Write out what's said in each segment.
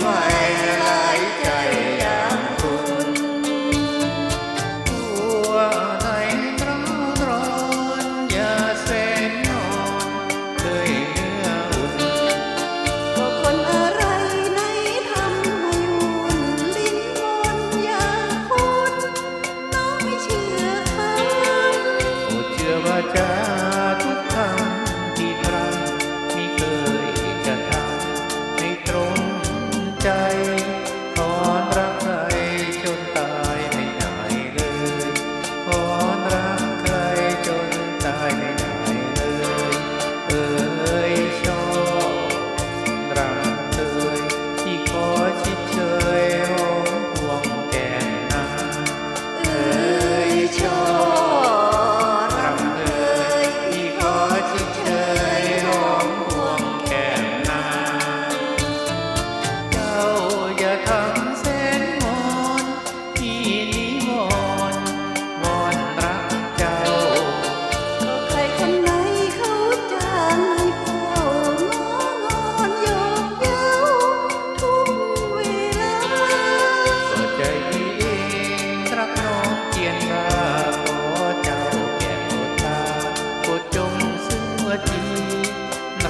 my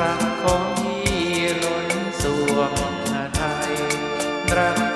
รักของพี่ล้นสวงหาไทยรัก